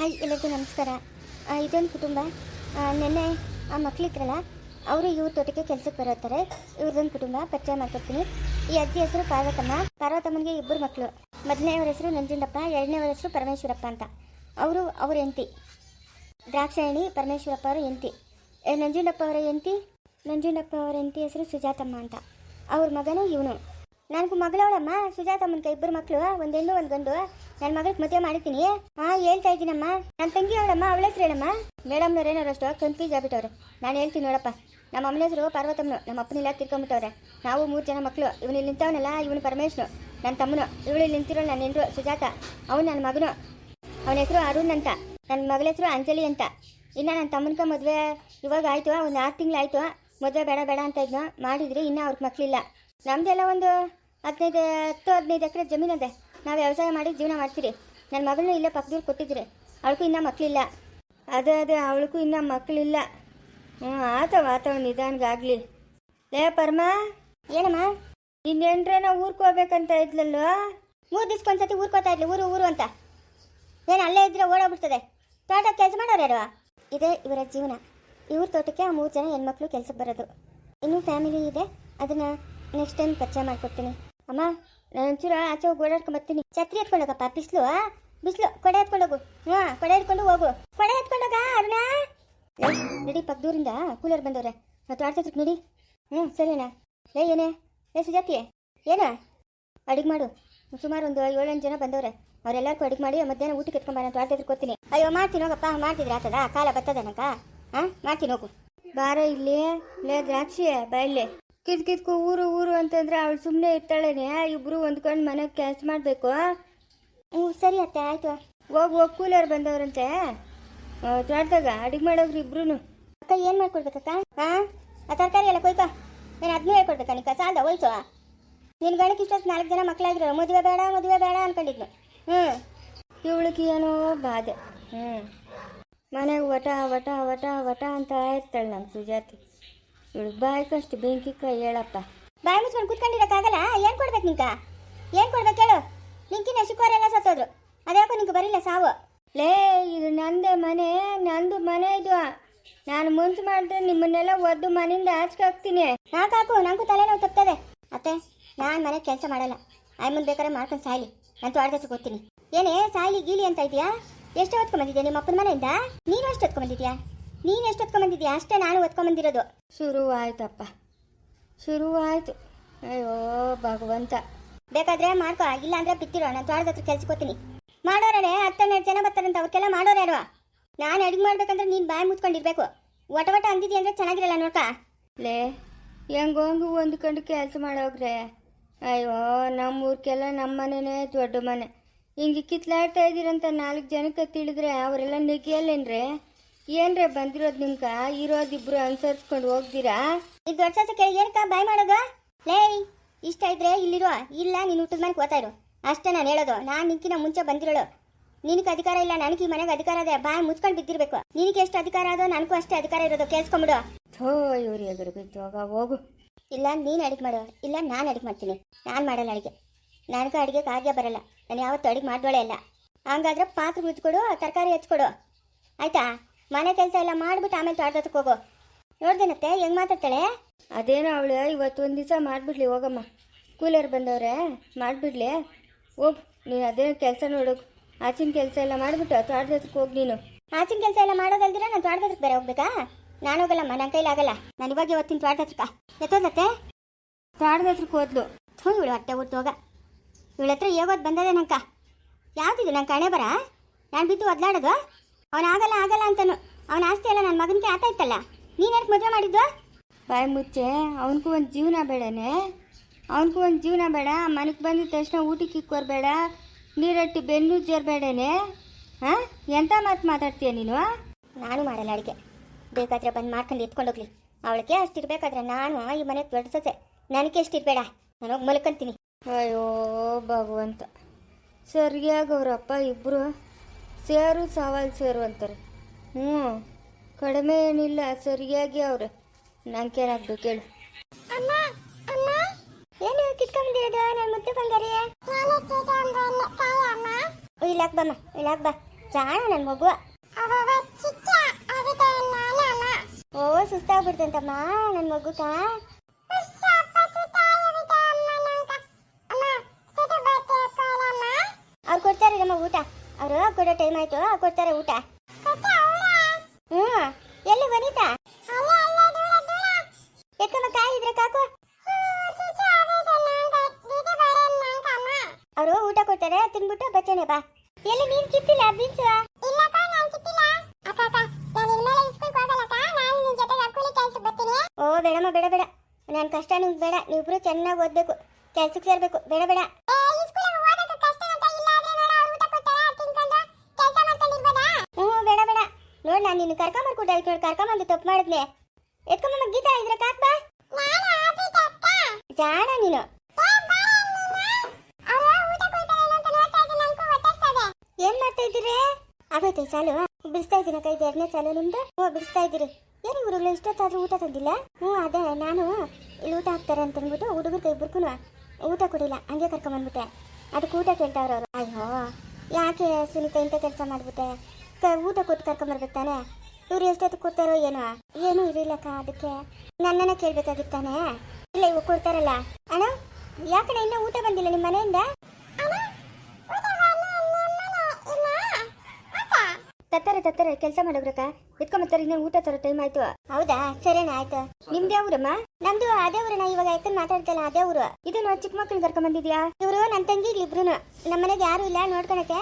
Hi ಎಲ್ಲರಿಗೂ ನಮಸ್ಕಾರ. ಇದೊಂದು ಕುಟುಂಬ. ನೆನ್ನೆ ಆ ಮಕ್ಕಳಿದ್ರಲ್ಲ ಅವರು ಇವ್ರ ತೋಟಕ್ಕೆ ಕೆಲಸಕ್ಕೆ ಬರೋತಾರೆ ಇವ್ರದೊಂದು ಕುಟುಂಬ ಪರಿಚಯ ಮಾಡ್ಕೊಡ್ತೀನಿ. ಈ ಅಜ್ಜಿ ಹೆಸರು ಪಾರ್ವತಮ್ಮ. ಪಾರ್ವತಮ್ಮನಿಗೆ ಇಬ್ಬರು ಮಕ್ಕಳು ಮೊದಲನೇವ್ರ ಹೆಸರು ನಂಜುಂಡಪ್ಪ ಎರಡನೇವ್ರ ಹೆಸರು ಪರಮೇಶ್ವರಪ್ಪ ಅಂತ. ಅವರು ಅವ್ರ ಹೆಂಡತಿ. ದ್ರಾಕ್ಷಾಯಣಿ ಪರಮೇಶ್ವರಪ್ಪ ಅವರ ಏ, ನಂಜುಂಡಪ್ಪ ಅವರ ಹೆಂಡತಿ ನಂಜುಂಡಪ್ಪ ಅವರ ಹೆಂಡತಿ ಹೆಸರು ಸುಜಾತಮ್ಮ ಅಂತ. ಅವ್ರ ಮಗನು ಇವನು. ನನಗೂ ಮಗಳವಳಮ್ಮ, ಸುಜಾತಮ್ಮನ ಇಬ್ಬರು ಮಕ್ಕಳು ಒಂದು ಹೆಣ್ಣು, ಒಂದು ಗಂಡು. ನನ್ನ ಮಗಳಿಗೆ ಮದುವೆ ಮಾಡಿದ್ದೀನಿ. ಹಾಂ, ಹೇಳ್ತಾ ಇದ್ದೀನಮ್ಮ. ನನ್ನ ತಂಗಿ ಅವಳಮ್ಮ, ಅವಳ ಹೆಸರು ಹೇಳಮ್ಮ. ಮೇಡಮ್ನವ್ರು ಅಷ್ಟು ಕನ್ಫ್ಯೂಸ್ ಆಗ್ಬಿಟ್ಟವ್ರೆ. ನಾನು ಹೇಳ್ತೀನಿ ನೋಡಪ್ಪ. ನಮ್ಮ ಅಮ್ಮನ ಹೆಸರು ಪಾರ್ವತಮ್ಮನು, ನಮ್ಮ ಅಪ್ಪನಿಲ್ಲ ತಿರ್ಕೊಂಬಿಟ್ಟವ್ರೆ. ನಾವು ಮೂರು ಜನ ಮಕ್ಕಳು ಇವನು ಇಲ್ಲಿ ನಿಂತವನಲ್ಲ, ಇವನು ಪರಮೇಶ್ನು. ನನ್ನ ತಮ್ಮನು, ಇವಳು ಇಲ್ಲಿ ನಿಂತಿರೋ ನನ್ನ ಹೆಂಡ್ರು ಸುಜಾತ. ಅವನು ನನ್ನ ಮಗನು. ಅವನ ಹೆಸರು ಅರುಣ್ ಅಂತ. ನನ್ನ ಮಗಳ ಹೆಸರು ಅಂಜಲಿ ಅಂತ. ಇನ್ನು ನನ್ನ ತಮ್ಮನ್ಕ ಮದುವೆ ಇವಾಗ ಆಯಿತು, ಒಂದು ಆರು ತಿಂಗಳಾಯಿತು ಮದುವೆ ಬೇಡ ಬೇಡ ಅಂತ ಇದ್ನ. ಮಾಡಿದ್ರಿ ಇನ್ನೂ ಅವ್ರಿಗೆ ಮಕ್ಕಳಿಲ್ಲ ನಮ್ದೆಲ್ಲ ಒಂದು ಹದಿನೈದು ಹತ್ತು ಹದಿನೈದು ಎಕರೆ ಅದೇ. ನಾವು ವ್ಯವಸಾಯ ಮಾಡಿ ಜೀವನ ಮಾಡ್ತೀರಿ. ನನ್ನ ಮಗಳನ್ನ ಇಲ್ಲೇ ಪಕ್ಕದೂರು ಕೊಟ್ಟಿದ್ದೀರಿ. ಅವಳಿಗೂ ಇನ್ನೂ ಮಕ್ಕಳಿಲ್ಲ ಅದೇ ಅದೇ ಅವಳಿಗೂ ಇನ್ನೂ ಮಕ್ಕಳಿಲ್ಲ ಹ್ಞೂ ಆತವ ಆತವ ನಿಧಾನಗಾಗಲಿ ಲೇ ಪರಮ. ಏನಮ್ಮ? ಇನ್ನೇನ್ರೇನ ಊರ್ಗೆ ಹೋಗ್ಬೇಕಂತ ಇದ್ಲಲ್ಲೋ? ಮೂರು ದಿವ್ಸಕ್ಕೊಂದ್ಸತಿ ಊರ್ಕೋತಾ ಇದ್ಲಿ ಊರು ಊರು ಅಂತ. ಏನು ಅಲ್ಲೇ ಇದ್ರೆ ಓಡೋಗ್ಬಿಡ್ತದೆ. ತೋಟ ಕೆಲಸ ಮಾಡೋರು ಯಾರು? ಇದೇ ಇವರ ಜೀವನ. ಇವ್ರ ತೋಟಕ್ಕೆ ಆ ಮೂರು ಜನ ಹೆಣ್ಮಕ್ಳು ಕೆಲ್ಸಕ್ಕೆ ಬರೋದು. ಇನ್ನೂ ಫ್ಯಾಮಿಲಿ ಇದೆ. ಅದನ್ನು ನೆಕ್ಸ್ಟ್ ಟೈಮ್ ಪರಿಚಯ ಮಾಡ್ಕೊಡ್ತೀನಿ. ಅಮ್ಮ, ನಾನು ಒಂಚೂರು ಆಚೆ ಹೋಗಿ ಓಡಾಡ್ಕೊಂಡು ಬರ್ತೀನಿ. ಛತ್ರಿ ಎತ್ಕೊಂಡೋಗಪ್ಪ, ಬಿಸಿಲು ಬಿಸಿಲು, ಕೊಡೆ ಎತ್ಕೊಂಡೋಗು. ಹಾಂ ಕೊಡೆ ಎತ್ಕೊಂಡು ಹೋಗು. ಕೊಡೆ ಎತ್ಕೊಂಡೋಗ, ಅರುಣ? ನಡಿ ಪಕ್ಕದೂರಿಂದ ಕೂಲರ್ ಬಂದವ್ರೆ. ಮತ್ತು ಆಡ್ತಿದ್ರು ನೋಡಿ. ಹ್ಞೂ ಸರಿನಾ ಲೇ, ಏನೇ? ಲೇ, ಸುಜಾತಿ, ಏನ? ಅಡುಗೆ ಮಾಡು. ಸುಮಾರು ಒಂದು ಏಳೆಂಟು ಜನ ಬಂದವ್ರೆ. ಅವರೆಲ್ಲರಿಗೂ ಅಡುಗೆ ಮಾಡಿ, ಮಧ್ಯಾಹ್ನ ಊಟಕ್ಕೆ ಎತ್ಕೊಂಬಾರ ಅಂತ ಆಡ್ತಿದ್ರು ಕೊಡ್ತೀನಿ. ಅಯ್ಯೋ, ಮಾಡ್ತೀನಿ, ಹೋಗಪ್ಪ. ಮಾಡ್ತಿದ್ರೆ ಆತದ ಕಾಲ ಬರ್ತದ ಅನಕ ಹಾಂ ಮಾಡ್ತೀನಿ, ಹೋಗು. ಬಾರ ಇಲ್ಲಿ, ಲೇ, ದ್ರಾಕ್ಷಿ ಬಯಲ್ಲೆ ಕಿದ್ ಕಿತ್ಕು ಊರು ಊರು ಅಂತಂದ್ರೆ ಅವಳು ಸುಮ್ಮನೆ ಇರ್ತಾಳೇನೆ. ಇಬ್ರು ಹೊಂದ್ಕೊಂಡು ಮನೆಗೆ ಕೆಲಸ ಮಾಡಬೇಕು. ಹ್ಞೂ ಸರಿ ಅತ್ತೆ ಆಯ್ತು. ಹೋಗಿ ಹೋಗಿ ಕೂಲರ್ ಬಂದವ್ರಂತೆ. ತೋಟದಾಗ ಅಡುಗೆ ಮಾಡೋಗ್ರಿ ಇಬ್ರು ಅಕ್ಕ ಏನು ಮಾಡ್ಕೊಡ್ಬೇಕಕ್ಕ? ಹಾಂ ಆ ತರಕಾರಿ ಎಲ್ಲ ಕೊಯ್ಕ. ನಾನು ಅದನ್ನೂ ಹೇಳ್ಕೊಡ್ಬೇಕಾ ನಿಕ್ಕ? ಸಾಲದ? ಹೋಯ್ತು. ನಿನ್ನ ಗಣಕ್ಕೆ ಇಷ್ಟೊತ್ತು ನಾಲ್ಕು ಜನ ಮಕ್ಕಳಾಗಿರೋ ಮದುವೆ ಬೇಡ ಮದುವೆ ಬೇಡ ಅನ್ಕೊಂಡಿದ್ನು. ಹ್ಞೂ ಇವಳಿಗೆ ಏನೋ ಬಾಧೆ. ಹ್ಞೂ ಮನೆಗೆ ವಟ ವಟ ವಟ ವಟ ಅಂತ ಇರ್ತಾಳೆ ನಮ್ಮ ಸುಜಾತಿ. ಇವಳಿಗೆ ಬಾಯಿ ಬೆಂಕಿ ಕೈ, ಹೇಳಪ್ಪ. ಬಾಯಿ ಮುಚ್ಕೊಂಡು ಕುತ್ಕೊಂಡಿರೋಕ್ಕಾಗಲ್ಲ? ಏನು ಕೊಡ್ಬೇಕು ನಿಂಕ ಏನು ಕೊಡ್ಬೇಕು ಹೇಳು? ನಿಂಕಿನ ಶಿಕೋರೆಲ್ಲ ಸತ್ತೋದ್ರು. ಅದ್ಯಾಕೋ ನಿಂಗೆ ಬರಿಲ್ಲ ಸಾವು? ಲೇ, ಇದು ನಂದೇ ಮನೆ, ನಂದು ಮನೆ ಇದು. ನಾನು ಮುಂಚೆ ಮಾಡಿದ್ರೆ ನಿಮ್ಮನ್ನೆಲ್ಲ ಒದ್ದು ಮನೆಯಿಂದ ಆಚೆಗೆ ಹಾಕ್ತೀನಿ ನಾಕಾಕು ನಂಗೂ ತಲೆನೋವು ತಪ್ತದೆ. ಅತ್ತೆ, ನಾನು ಮನೆ ಕೆಲಸ ಮಾಡಲ್ಲ. ಆಯ್ ಮುಂದೆ ಬೇಕಾದ್ರೆ ಮಾಡ್ಕೊಂಡು ಸಾಯ್ಲಿ. ನಾನು ತೋಟದ ಗೊತ್ತೀನಿ ಏನೇ, ಸಾಯ್ಲಿ, ಗೀಲಿ ಅಂತ ಇದೆಯಾ? ಎಷ್ಟು ಹೊತ್ಕೊಂಡ್ಬಂದಿದ್ಯಾ ನಿಮ್ಮ ಅಪ್ಪನ ಮನೆಯಿಂದ? ನೀನು ಎಷ್ಟು ಹೊತ್ಕೊಂಬಂದಿದ್ಯಾ ನೀನು ಎಷ್ಟು ಹೊತ್ಕೊಂಬಂದಿದ್ಯಾ ಅಷ್ಟೇ ನಾನು ಹೊತ್ಕೊಂಬಂದಿರೋದು ಶುರುವಾಯ್ತಪ್ಪ. ಶುರುವಾಯ್ತು. ಅಯ್ಯೋ ಭಗವಂತ. ಬೇಕಾದ್ರೆ ಮಾಡ್ಕೋ. ಇಲ್ಲ ಅಂದ್ರೆ ಬಿತ್ತಿರೋ ನಾನು ತೋಟದ ಹತ್ರ ಕೆಲ್ಸಕ್ಕೋತೀನಿ ಮಾಡೋರೇ ಹತ್ತೆರಡು ಜನ ಬರ್ತಾರಂತ. ಅವ್ರಿಗೆಲ್ಲ ಮಾಡೋರು ಅಲ್ವಾ ನಾನು ಅಡುಗೆ ಮಾಡ್ಬೇಕಂದ್ರೆ ನೀನು ಬಾಯಿ ಮುಚ್ಕೊಂಡಿರ್ಬೇಕು ಒಟ ಒಟ ಅಂದಿದ್ಯ ಅಂದ್ರೆ ಚೆನ್ನಾಗಿರಲ್ಲ ನೋಡ್ಕ? ಲೇ ಹೆಂಗೋಂಗು ಹೊಂದ್ಕೊಂಡು ಕೆಲಸ ಮಾಡೋಗ್ರೆ. ಅಯ್ಯೋ ನಮ್ಮೂರ್ಕೆಲ್ಲ ನಮ್ಮ ಮನೆನೇ ದೊಡ್ಡ ಮನೆ. ಹಿಂಗೆ ಕಿತ್ಲಾಡ್ತಾ ಇದ್ದೀರಂತ ನಾಲ್ಕು ಜನಕ್ಕೆ ತಿಳಿದ್ರೆ ಅವರೆಲ್ಲ ನೆಗಿಯಲ್ಲೇನ್ರೆ? ಏನ್ರೆ ಬಂದಿರೋದು ಇರೋದ್ ಇರೋದಿಬ್ರು ಅನ್ಸರ್ಸ್ಕೊಂಡು ಹೋಗ್ದಿರಾ? ಈ ದೊಡ್ಡ ಕೇಳಿ ಏನಕ್ಕ ಬಾಯ್ ಮಾಡೋದು? ಲೇ ಇಷ್ಟ ಇದ್ರೆ ಇಲ್ಲಿರೋ, ಇಲ್ಲ, ನೀನು ಊಟದ ಮನೆಗೆ ಓದ್ತಾ ಇರು. ಅಷ್ಟೇ ನಾನು ಹೇಳೋದು. ನಾನು ನಿಂಕಿನ ಮುಂಚೆ ಬಂದಿರೋಳು. ನಿನಗೆ ಅಧಿಕಾರ ಇಲ್ಲ, ನನಗೆ ಈ ಮನೆಗೆ ಅಧಿಕಾರ ಇದೆ. ಬಾಯ್ ಮುಚ್ಕೊಂಡು ಬಿದ್ದಿರ್ಬೇಕು. ನಿನಗೆ ಎಷ್ಟು ಅಧಿಕಾರ ಅದೋ ನನಗೂ ಅಷ್ಟೇ ಅಧಿಕಾರ ಇರೋದು. ಕೇಳಿಸ್ಕೊಂಬಿಡು. ಥೋ, ಇವ್ರು ಎದುರು ಜೋಗ ಹೋಗು ಇಲ್ಲ, ನೀನು ಅಡಿಗೆ ಮಾಡು. ಇಲ್ಲ, ನಾನು ಅಡಿಗೆ ಮಾಡ್ತೀನಿ. ನಾನು ಮಾಡಲ್ಲ ಅಡಿಗೆ. ನನಗೆ ಅಡಿಗೆ ಕಾರ್ಯ ಬರಲ್ಲ. ನಾನು ಯಾವತ್ತೂ ಅಡಿಗೆ ಮಾಡೋಳೆ ಇಲ್ಲ. ಹಂಗಾದ್ರೆ ಪಾತ್ರೆ ಉಜ್ಕೊಡು ತರಕಾರಿ ಹಚ್ಕೊಡು. ಆಯ್ತಾ? ಮನೆ ಕೆಲಸ ಎಲ್ಲ ಮಾಡ್ಬಿಟ್ಟು ಆಮೇಲೆ ತೋಟದಕ್ಕೆ ಹೋಗು. ನೋಡ್ದೇನತ್ತೆ ಹೆಂಗ್ ಮಾತಾಡ್ತಾಳೆ? ಅದೇನೋ ಅವಳು ಇವತ್ತು ಒಂದು ದಿವಸ ಮಾಡಿಬಿಡ್ಲಿ ಹೋಗಮ್ಮ. ಕೂಲರ್ ಬಂದವ್ರೆ ಮಾಡಿಬಿಡ್ಲಿ. ಹೋಗ್ ನೀನು ಅದೇ ಕೆಲಸ ನೋಡು. ಆಚಿನ ಕೆಲಸ ಎಲ್ಲ ಮಾಡಿಬಿಟ್ಟು ತೋಟದ ಹತ್ರಕ್ಕೆ ಹೋಗಿ ನೀನು. ಆಚಿನ ಕೆಲಸ ಎಲ್ಲ ಮಾಡೋದಲ್ದಿರ ನಾನು ತೋಟದ ಹತ್ರಕ್ಕೆ ಬೇರೆ ಹೋಗ್ಬೇಕಾ? ನಾನು ಹೋಗಲ್ಲಮ್ಮ ನನ್ನ ಕೈಲಿ ಆಗಲ್ಲ. ನಾನು ಇವಾಗ ಇವತ್ತಿನ ತೋಟದ ಹತ್ರಕ್ಕ ಎತ್ತೋದತ್ತೆ ತೋಟದ ಹತ್ರಕ್ಕೆ ಹೋದ್ಲು. ಥೂ ಇವಳು ಹೊಟ್ಟೆ ಹುಟ್ಟು ಹೋಗ. ಇವಳ ಹತ್ರ ಹೇಗೋದು ಬಂದದೆ ನಂಕ ಯಾವ್ದಿದು ನಂಗೆ ಕಣೆ ಬರ? ನಾನು ಬಿದ್ದು ಒದ್ಲಾಡೋದು? ಅವನ ಆಗಲ್ಲ ಆಗಲ್ಲ ಅಂತನು. ಅವನ ಆಸ್ತಿ ಎಲ್ಲ ನನ್ನ ಮಗನಿಗೆ ಆತ ಇತ್ತಲ್ಲ. ಯಾಕೆ ಮದುವೆ ಮಾಡಿದ್ದು ಬಾಯ್ ಮುಚ್ಚೆ ಅವನಿಗೂ ಒಂದು ಜೀವನ ಬೇಡನೆ. ಅವನಿಗೂ ಒಂದು ಜೀವನ ಬೇಡ ಮನೆಗೆ ಬಂದಿದ ತಕ್ಷಣ ಊಟಕ್ಕೆ ಇಕ್ಕೋರ್ಬೇಡ ನೀರಟ್ಟಿ ಬೆನ್ನು ಜೇರ್ಬೇಡನೆ ಹಾಂ? ಎಂಥ ಮಾತು ಮಾತಾಡ್ತೀಯ ನೀನು? ನಾನು ಮಾಡಲ್ಲ ಅಡುಗೆ. ಬೇಕಾದ್ರೆ ಬಂದು ಮಾಡ್ಕೊಂಡು ಎತ್ಕೊಂಡೋಗ್ಲಿ. ಅವಳಿಗೆ ಅಷ್ಟಿರ್ಬೇಕಾದ್ರೆ ನಾನು ಈ ಮನೆಗೆ ದೊಡ್ಡ ಸೊಸೆ. ನನಗೆ ಎಷ್ಟಿರ್ಬೇಡ ನಾನು ಹೋಗಿ ಮಲ್ಕೊಂತೀನಿ. ಅಯ್ಯೋ ಭಗವಂತ. ಸರಿಯಾಗಿ ಅವರಪ್ಪ ಇಬ್ಬರು ಸೇರು ಸವಾಲು ಸೇರು ಅಂತಾರೆ. ಹ್ಞೂ ಕಡಿಮೆ ಏನಿಲ್ಲ ಸರಿಯಾಗಿ ಅವ್ರೆ. ನಂಗೇನಾಗ್ಬೇಕು ಕೇಳು. ಅಮ್ಮ ಅಮ್ಮ ಏನು ಕಿತ್ಕೊಂಡಿರೋದು? ನನ್ನ ಮುದ್ದು ಬಂಗಾರಿ. ಇಲ್ಲಾಕ್ ಬಮ್ಮ ಇಲ್ಲಾಕ್ ಬಾ. ಜಾಣ ನನ್ನ ಮಗು. ಓ ಸುಸ್ತಾಗ್ಬಿಡ್ತಂತಮ್ಮ ನನ್ನ ಮಗುಕ ಅವ್ರು ಕೊಡ್ತಾರೆ ನಮ್ಮ ಊಟ. ಅವರು ಕೊಡೋ ಟೈಮ್ ಆಯ್ತು? ಕೊಡ್ತಾರೆ ಊಟ. ಹ್ಮ್. ಎಲ್ಲಿ ವನಿತಾ ಎತ್ತಮ್ಮ ಕಾಯಿ ಇದ್ರೆ ಕಾಕು. ಅವರು ಊಟ ಕೊಡ್ತಾರೆ, ತಿನ್ಬಿಟ್ಟು ಬಚ್ಚನೆ ಬಾ. ಎಲ್ಲಿ ನೀನ್ ಕಿತ್ತಿಲ್ಲ ಬೀನ್ಸು ಓ, ಬೇಡಮ್ಮ, ಬೇಡ ಬೇಡ. ನನ್ನ ಕಷ್ಟ ನಿಮ್ಗೆ ಬೇಡ. ನೀವಿಬ್ರು ಚೆನ್ನಾಗಿ ಓದ್ಬೇಕು. ಕೆಲ್ಸಕ್ಕೆ ಸೇರ್ಬೇಕು. ಬೇಡ ಬೇಡ ಹ್ಞೂ ಬೇಡ ಬೇಡ ನೋಡ್ ನಾನು ಅದಕ್ಕೆ ನೋಡಿ ಕರ್ಕೊಂಬಂದು ತಪ್ಪು ಮಾಡಿದ್ನೆ. ಎತ್ಕೊಂಬಮ್ಮ ಗೀತಾ ಇದ್ರೆ ಕಾಕ್ ಬಾ. ಜಾಣ ನೀನು. ಏನ್ ಮಾಡ್ತಾ ಇದ್ದೀರಿ? ಆಗೋಯ್ತು, ಚಾಲು. ಬಿಡಿಸ್ತಾ ಇದ್ದೀನಿ ಕೈದು ಎರಡನೇ ಚಾಲು ನಿಮ್ದು? ಹ್ಞೂ ಬಿಡಿಸ್ತಾ ಇದ್ದೀರಿ. ಏನು ಇವ್ರುಗಳು ಇಷ್ಟೊತ್ತಾದ್ರೂ ಊಟ ತಂದಿಲ್ಲ? ಹ್ಞೂ, ಅದೇ, ನಾನು ಇಲ್ಲಿ ಊಟ ಹಾಕ್ತಾರೆ ಅಂತ ಅಂದ್ಬಿಟ್ಟು ಹುಡುಗರು ಇಬ್ಬರಿಗೂ ಊಟ ಕೊಡಿಲ್ಲ, ಹಂಗೆ ಕರ್ಕೊಂಬಂದ್ಬಿಟ್ಟೆ ಅದಕ್ಕೆ ಊಟ ಕೇಳ್ತಾವ್ರವ್ರು. ಅಯ್ಯೋ, ಯಾಕೆ ಸುನೀತಾ ಇಂಥ ಕೆಲಸ ಮಾಡ್ಬಿಟ್ಟೆ? ಊಟ ಕೊಟ್ಟು ಕರ್ಕೊಂಬರ್ಬೇಕು ತಾನೆ? ಇವ್ರು ಎಷ್ಟೊತ್ತು ಕೂತಾರೋ ಏನೋ? ಏನೂ ಇರಲಿಲ್ಲಕ್ಕ ಅದಕ್ಕೆ. ನನ್ನನ್ನ ಕೇಳ್ಬೇಕಾಗಿತ್ತಾನೆ? ಇಲ್ಲ ಇವು ಕೊಡ್ತಾರಲ್ಲ ಅಣ್ಣ ಯಾಕಣ್ಣ ಇನ್ನೂ ಊಟ ಬಂದಿಲ್ಲ ನಿಮ್ಮ ಮನೆಯಿಂದ? ತತ್ತರ ತತ್ತರ ಕೆಲಸ ಮಾಡೋಗ್ರಕ್ಕ ಎತ್ಕೊಂಬತ್ತಾರೆ ಇನ್ನೇನು ಊಟ ತರೋ ಟೈಮ್ ಆಯ್ತು. ಹೌದಾ? ಸರಿನಾ ಆಯ್ತು. ನಿಮ್ದು ಊರಮ್ಮ? ನಮ್ದು ಅದೇ ಊರಣ ಇವಾಗ ಆಯ್ತು ಮಾತಾಡ್ತಲ್ಲ ಅದೇ ಊರು. ಇದು ನೋಡಿ ಚಿಕ್ಕ ಮಕ್ಳು ಕರ್ಕೊಂಡ್ ಬಂದಿದ್ಯಾ? ಇವರು ನನ್ನ ತಂಗಿ ಇಬ್ರು ನಮ್ಮ ಮನೆಗೆ ಯಾರು ಇಲ್ಲ ನೋಡ್ಕೊಳಕ್ಕೆ.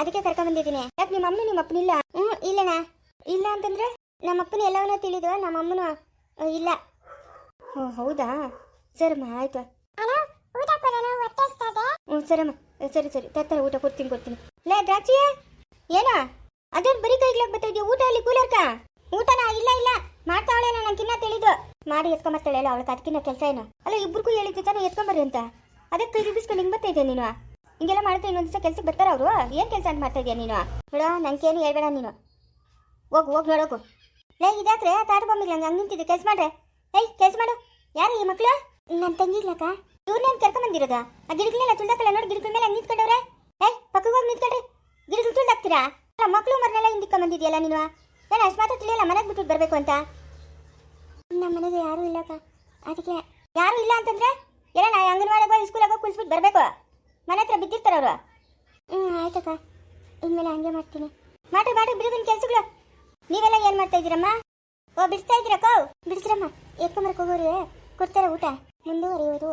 ಅದಕ್ಕೆ ಕರ್ಕೊಂಡ್ ಬಂದಿದ್ದೀನಿ. ಯಾಕೆ ನಿಮ್ಮ ಅಮ್ಮ ನಿಮ್ಮ ಅಪ್ಪನಿಲ್ಲ? ಹ್ಮ್ ಇಲ್ಲಣ್ಣ. ಇಲ್ಲ ಅಂತಂದ್ರೆ ನಮ್ಮ ಅಪ್ಪನ ಎಲ್ಲವನ್ನೂ ತಿಳಿದು ನಮ್ಮ ಅಮ್ಮನೂ ಇಲ್ಲ. ಓ ಹೌದಾ? ಸರಮ್ಮ ಆಯ್ತು. ಹ್ಞೂ ಸರಮ್ಮ. ಸರಿ ಸರಿ. ತರ್ತಾರೆ ಊಟ ಕೊಡ್ತೀನಿ ಕೊಡ್ತೀನಿ. ಲೇ ದ್ರಾಕ್ಷಿ! ಏನ? ಅದೇನ್ ಬರೀ ಕೈಗ್ಲಾಗ ಬರ್ತಾ ಇದೆಯಾ? ಊಟ ಅಲ್ಲಿ ಕೂಲರ್ಕ ಊಟನಾ? ಇಲ್ಲ ಇಲ್ಲ. ಮಾಡ್ತಾವಳೆ ನಾನು ತಿನ್ನ ತಿಳಿದು. ಮಾಡಿ ಎತ್ಕೊಂಬರ್ತಾಳೆ ಅಲ್ಲ ಅವಳಿಗೆ ಅದಕ್ಕಿನ್ನ ಕೆಲಸ ಏನು? ಅಲ್ಲ ಇಬ್ರಿಗೂ ಹೇಳಿದ್ದೆ ತಾನು ಎತ್ಕೊಂಬರ್ರಿ ಅಂತ. ಅದಕ್ಕೆ ಕೈ ಬಿಸ್ಕೊಂಡು ಹಿಂಗೆ ಬರ್ತಾ ಇದೆಯಾ ನೀನು? ಹಿಂಗೆಲ್ಲ ಮಾಡ್ತಾ ಇನ್ನೊಂದು ದಿವಸ ಕೆಲ್ಸಕ್ಕೆ ಬರ್ತಾರ ಅವರು? ಏನು ಕೆಲಸ ಅಂತ ಮಾಡ್ತಾ ಇದೆಯಾ ನೀನು? ನೋಡೋ ನನಗೇನು ಹೇಳ್ಬೇಡ ನೀನು. ಹೋಗು ಹೋಗಿ ನೋಡೋಕು ಲೇ ಇದಾಕ್ರೆ ತಾಟ ಬೊಮ್ಮಿಗೆ ಹಂಗೆ ನಿಂತಿದ್ದೆ ಕೆಲಸ ಮಾಡ್ರೆ. ಏಯ್ ಕೆಲಸ ಮಾಡು. ಯಾರು ಈ ಮಕ್ಕಳು ನನ್ನ ತಂಗಿಗ್ಲಕ್ಕ ಇವ್ರನ್ನ ಕರ್ಕೊಂಬಂದಿರೋದ ಆ ಗಿಡಗಳೆಲ್ಲ ತುಳ್ದಾಕಲ್ಲ ನೋಡಿ ಗಿಡಗಳ ಮೇಲೆ ಹಂಗೆ ನಿಂತ್ಕೊಂಡವ್ರೆ. ಏಯ್ ಪಕ್ಕಕ್ಕೆ ಹೋಗಿ ನಿಂತ್ಕೊಳ್ರಿ. ಗಿಡಗಳು ತುಳ್ದಾಕ್ತೀರಾ? ಅಲ್ಲ ಮಕ್ಕಳು ಮರನೆಲ್ಲ ಹಿಂದಿಕ್ಕ ಬಂದಿದ್ಯಲ್ಲ ನೀನು? ನಾನು ಅಷ್ಟು ಮಾತ್ರ ತಿಳಿಯಲ್ಲ ಮನೆಗೆ ಬಿಟ್ಟು ಬರಬೇಕು ಅಂತ? ನಮ್ಮ ಮನೆಗೆ ಯಾರೂ ಇಲ್ಲಕ್ಕ ಅದಕ್ಕೆ ಯಾರು ಇಲ್ಲ ಅಂತಂದ್ರೆ? ಎಲ್ಲ ನಾ ಅಂಗನವಾಡಿಗೆ ಹೋಗಿ ಸ್ಕೂಲಾಗ ಹೋಗಿ ಕುಳಿಸ್ಬಿಟ್ಟು ಬರಬೇಕು? ಮನೆ ಹತ್ರ ಬಿದ್ದಿರ್ತಾರೆ ಅವರು? ಹ್ಞೂ ಆಯ್ತಕ್ಕ. ಇನ್ಮೇಲೆ ಹಂಗೆ ಮಾಡ್ತೀನಿ. ಮಾಡ್ರಿ ಮಾಡ್ರಿ ಬಿಡುವಿನ ಕೆಲ್ಸಗಳು. ನೀವೆಲ್ಲ ಏನ್ ಮಾಡ್ತಾ ಇದ್ದೀರಮ್ಮ? ಓ ಬಿಡಿಸ್ತಾ ಇದ್ದೀರಾ ಕೋ? ಬಿಡಿಸ್ರಮ್ಮ. ಎತ್ಕೊಂಬರ್ಕೋಗೋರಿ ಕೊಡ್ತಾರೆ ಊಟ. ಮುಂದುವರಿಯೋದು